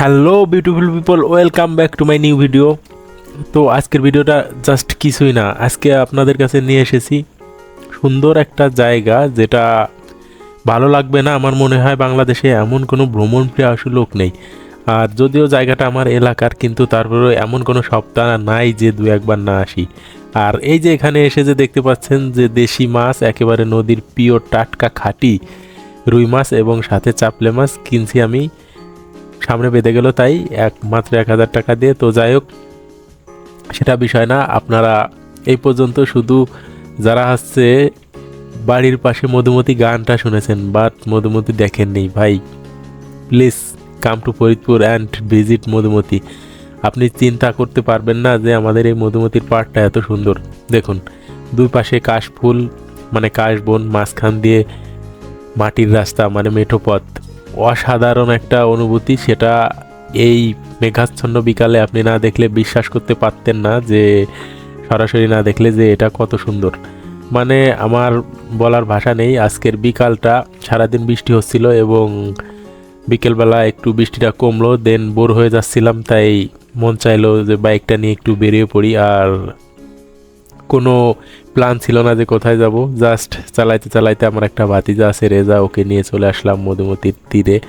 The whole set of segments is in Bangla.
Hello beautiful people welcome back to my new video তো আজকের ভিডিওটা জাস্ট কিছুই না। আজকে আপনাদের কাছে নিয়ে এসেছি সুন্দর একটা জায়গা যেটা ভালো লাগবে না। আমার মনে হয় বাংলাদেশে এমন কোনো ভ্রমণ প্রিয় আসলে লোক নেই। আর যদিও জায়গাটা আমার এলাকার, কিন্তু তারপরেও এমন কোনো সপ্তাহ নাই যে দু একবার না আসি। আর এই যে এখানে এসে যে দেখতে পাচ্ছেন যে দেশি মাছ, একেবারে নদীর পিওর টাটকা খাটি রুই মাছ এবং সাথে চাপলে মাছ কিনছি আমি। সামনে বেঁধে গেল, তাই এক মাত্র এক হাজার টাকা দিয়ে। তো যাই হোক, সেটা বিষয় না, আপনারা এই পর্যন্ত শুধু যারা হচ্ছে বাড়ির পাশে মধুমতি গানটা শুনেছেন বাট মধুমতি দেখেননি, ভাই please come to Faridpur and visit Madhumati. আপনি চিন্তা করতে পারবেন না যে আমাদের এই মধুমতির পার্কটা এত সুন্দর। দেখুন, দুই পাশে কাশফুল মানে কাশবন, মাঝখান দিয়ে মাটির রাস্তা মানে মেঠো পথ। অসাধারণ একটা অনুভূতি, সেটা এই মেঘাচ্ছন্ন বিকালে আপনি না দেখলে বিশ্বাস করতে পারতেন না যে, সরাসরি না দেখলে যে এটা কত সুন্দর। মানে আমার বলার ভাষা নেই, আজকের বিকালটা সারাদিন বৃষ্টি হচ্ছিল এবং বিকেলবেলা একটু বৃষ্টিটা কমলো দেন বোর হয়ে যাচ্ছিলাম, তাই মন চাইলো যে বাইকটা নিয়ে একটু বেরিয়ে পড়ি, আর কোনো প্ল্যান ছিল না যে কোথায় যাব। জাস্ট চালাইতে চালাইতে আমার একটা ভাতিজা আছে, রেজা, ওকে নিয়ে চলে আসলাম মধুমতির তীরে।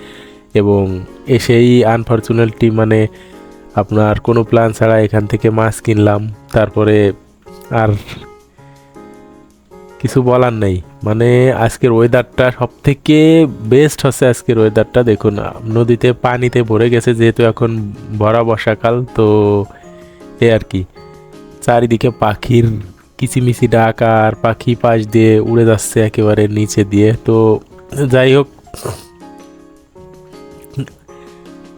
এবং এসেই আনফর্চুনেটলি মানে আপনার কোনো প্ল্যান ছাড়া এখান থেকে মাছ কিনলাম। তারপরে আর কিছু বলার নেই। মানে আজকের ওয়েদারটা সব থেকে বেস্ট হচ্ছে আজকের ওয়েদারটা দেখুন, নদীতে পানিতে ভরে গেছে, যেহেতু এখন ভরা বর্ষাকাল, তো এ আর কি। চারিদিকে পাখির কিচিমিচি ডাক আর পাখি পাশ দিয়ে উড়ে যাচ্ছে একেবারে নিচে দিয়ে। তো যাই হোক,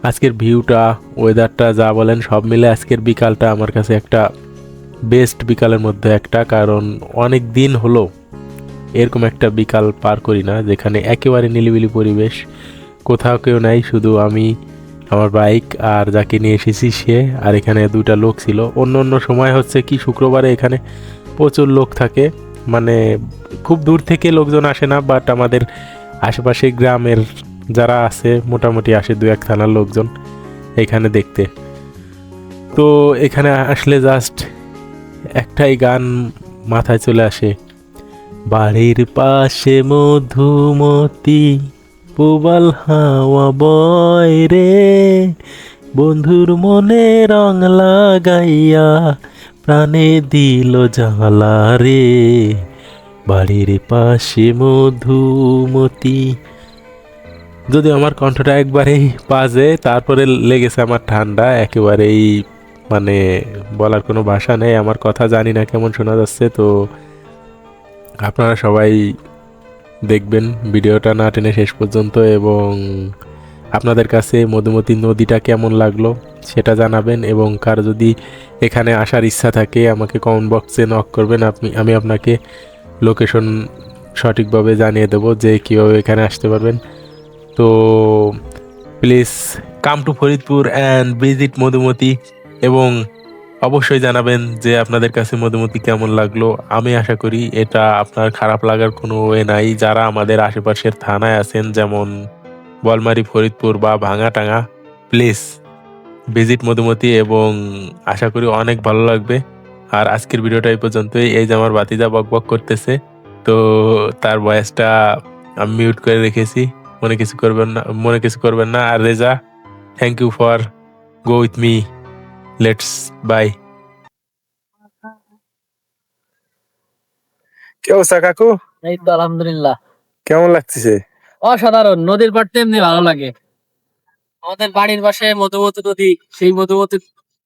আজকের ভিউটা ওয়েদারটা যা বলেন সব মিলে আজকের বিকালটা আমার কাছে একটা বেস্ট বিকালের মধ্যে একটা। কারণ অনেক দিন হলো এরকম একটা বিকাল পার করি না, যেখানে একেবারে নিলিবিলি পরিবেশ, কোথাও কেউ নাই, শুধু আমি আমার বাইক আর যাকে নিয়ে এসেছি সে, আর এখানে দুইটা লোক ছিল। অন্য অন্য সময় হচ্ছে কি, শুক্রবারে এখানে প্রচুর লোক থাকে। মানে খুব দূর থেকে লোকজন আসে না বাট আমাদের আশেপাশে গ্রামের যারা আছে, মোটামুটি আসে দু এক থানার লোকজন এখানে দেখতে। তো এখানে আসলে জাস্ট একটাই গান মাথায় চলে আসে। বাড়ির পাশে মধুমতি। পুবাল হাওয়া বয় রে, বন্ধুর মনে রং লাগাইয়া প্রাণে দিল জ্বালা রে। বাড়ির পাশে মধুমতি। যদি আমার কণ্ঠটা একবারেই বাজে, তারপরে লেগেছে আমার ঠান্ডা, একেবারেই মানে বলার কোনো ভাষা নেই, আমার কথা জানি না কেমন শোনা যাচ্ছে, তো আপনারা সবাই দেখবেন ভিডিওটা না টেনে শেষ পর্যন্ত এবং আপনাদের কাছে মধুমতি নদীটা কেমন লাগল সেটা জানাবেন এবং কার যদি এখানে আসার ইচ্ছা থাকে আমাকে কমেন্ট বক্সে নক করবেন, আপনি, আমি আপনাকে লোকেশন সঠিকভাবে জানিয়ে দেবো যে কীভাবে এখানে আসতে পারবেন। তো please come to Faridpur and visit Madhumati এবং অবশ্যই জানাবেন যে আপনাদের কাছে মধুমতি কেমন লাগল। আমি আশা করি এটা আপনার খারাপ লাগার কোনো ওয়ে নাই। যারা আমাদের আশেপাশের থানায় আছেন, যেমন বলমারি, ফরিদপুর বা ভাঙাটাঙ্গা প্লিজ ভিজিট মধুমতি এবং আশা করি অনেক ভালো লাগবে। আর আজকের ভিডিওটা এই পর্যন্তই। এই যে আমার বাতিজা বক বক করতেছে, তো তার ভয়েসটা আমি মিউট করে রেখেছি। মনে কিছু করবেন না, মনে কিছু করবেন না। আর Reza thank you for go with me let's bye কি অবস্থা কাকু? এই তো আলহামদুলিল্লাহ। কেমন লাগতেছে? অসাধারণ নদীর পাড় তেমনি ভালো লাগে। আমাদের বাড়ির পাশে মধুমতি নদী সেই মধুমতি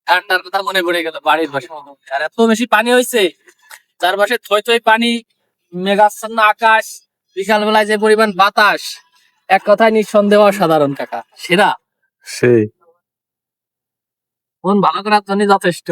ঠান্ডার কথা মনে পড়ে গেল বাড়ির পাশে। আর এত বেশি পানি হয়েছে চারপাশে থই থই পানি মেঘাচ্ছন্ন আকাশ বিকাল বেলায় যে পরিমাণ বাতাস এক কথায় নিঃসন্দেহ অসাধারণ কাকা। সেরা। সেই। মন ভালো করার জন্য যথেষ্ট।